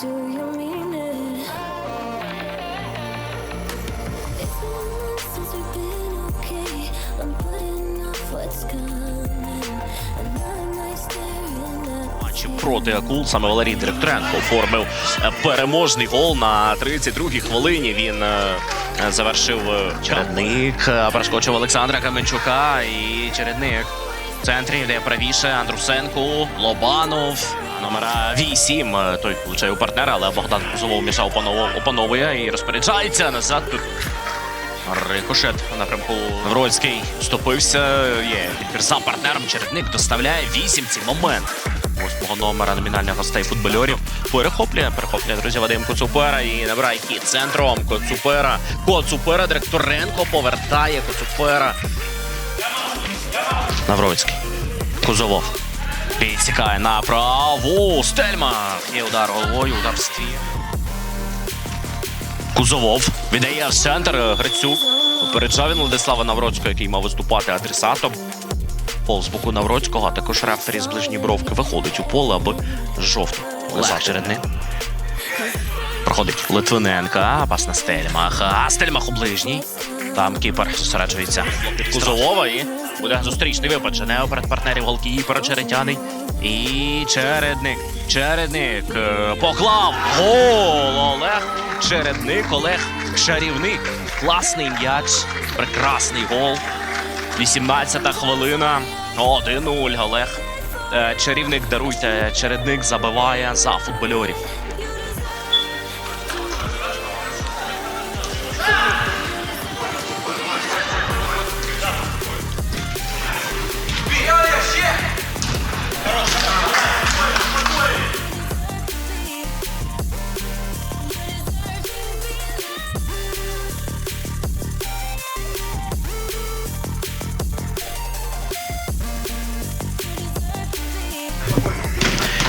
Do you mean? Проти акул саме Валерій Директоренко оформив е, переможний гол на 32-й хвилині. Він е, завершив е, чередник, перескочив Олександра Каменчука і чередник. В центрі йде правіше Андрусенко, Лобанов. Номера 8. е, Той влучає у партнера, але Богдан Кузовов мішав опановує і розпоряджається назад. Тут Рикошет напрямку Вроцький стопився. Є підбір за партнером. Чередник доставляє вісімці момент. Восьмого номера номінальних гостей футбольорів. Перехоплює, перехоплює, друзі, Вадим Коцупера і набирає хід центром. Коцупера. Коцупера, Директоренко повертає Коцупера. Навроцький. Кузовов. Підсікає направо. Стельма. Є удар головою, удар в ствір. Кузовов віддає в центр е, Грицюк. Попереджав він Владислава Навроцького, який мав виступати адресатом. Пол з боку Навроцького, а також рефері з ближньої бровки виходить у поле, аби жовто лежав перед. Проходить Литвиненка, пас на. А Стельмах у ближній. Там кіпер зосереджується під Кузовова і буде зустрічний випад. Женео перед партнерів голкіпера Черетяний. І чередник. Чередник е, поклав гол Олег. Чередник Олег Чарівник. Класний м'яч. Прекрасний гол. 18-та хвилина. 1-0 Олег. Е, Чарівник даруйте. Чередник забиває за футбольорів.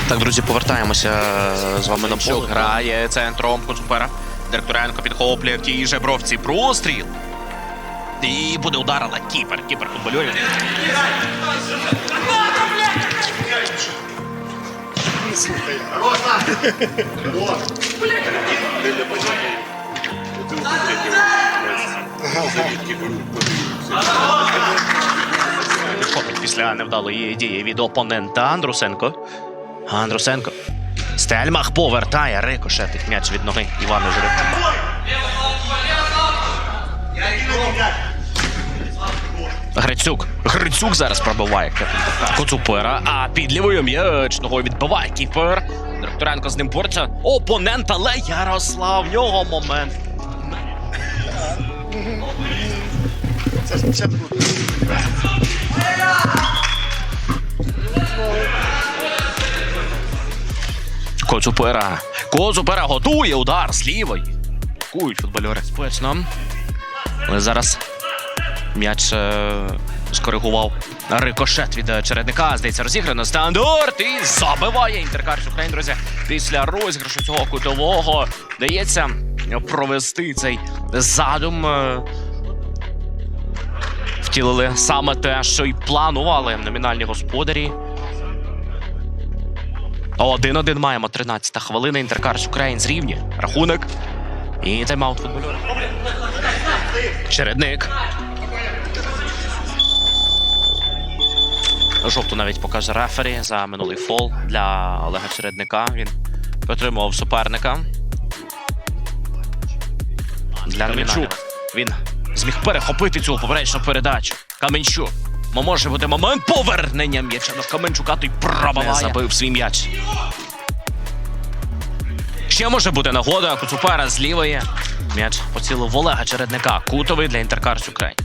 Так, друзі, повертаємося е, з вами на поле. Грає центром Коцупера. Директоренко підхоплює в тій же бровці простріл. І буде удар, але кіпер, кіпер футбольорів. Відходить після невдалої дії від опонента Андрусенко. Андрусенко. Стельмах повертає рикошетить м'яч від ноги Івану Жеребка. Грицюк. Грицюк зараз пробиває Коцупера, а під лівою м'яч ногою відбиває кіпер. Директоренко з ним бореться. Опонент, але Ярослав, в нього момент. Це ж Коцупера. Коцупера готує удар з лівої. Кують футбольори. Спечно. Але зараз м'яч е, скоригував рикошет від е, чередника. Здається, розіграно стандарт і забиває інтеркар Україн, друзі. Після розіграшу цього кутового дається провести цей задум. е, Втілили саме те, що й планували номінальні господарі. 1-1 маємо 13-та хвилина. Інтеркарс Україн зрівнює рахунок. І тайм-аут футбольора. Чередник. Жовту навіть покаже рефері за минулий фол для Олега Чередника. Він підтримував суперника. Для номінального. Він зміг перехопити цю поперечну передачу. Каменчук. Мо- Може бути момент повернення м'яча до Каменчука, той пробиває. Не забив свій м'яч. Ще може бути нагода Куцупера з лівої. М'яч поцілив в Олега Чередника. Кутовий для Інтеркарс Україн.